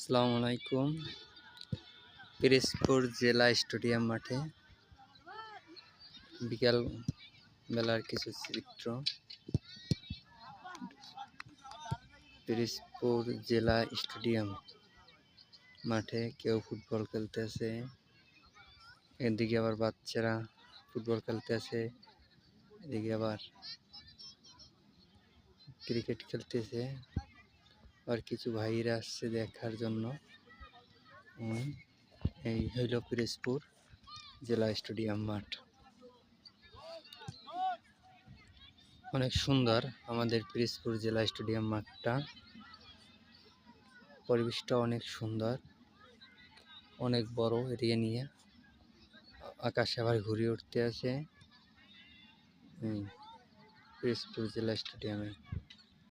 আসসালামু আলাইকুম পিরিজপুর জেলা স্টেডিয়াম মাঠে বিকাল বেলার কিছু চিত্র পিরিজপুর জেলা স্টেডিয়াম মাঠে কেউ ফুটবল খেলতেছে এদিকে আবার বাচ্চারা ফুটবল খেলতেছে এদিকে আবার ক্রিকেট খেলতেছে আর কিছু ভাইরা আসছে দেখার জন্য। এই হইল পিরোজপুর জেলা স্টেডিয়াম মাঠ। অনেক সুন্দর আমাদের পিরোজপুর জেলা স্টেডিয়াম মাঠটা। পরিবেশটা অনেক সুন্দর। অনেক বড় এরিয়া নিয়ে। আকাশে আবার ঘুরে উঠতে আছে পিরোজপুর জেলা স্টেডিয়ামে।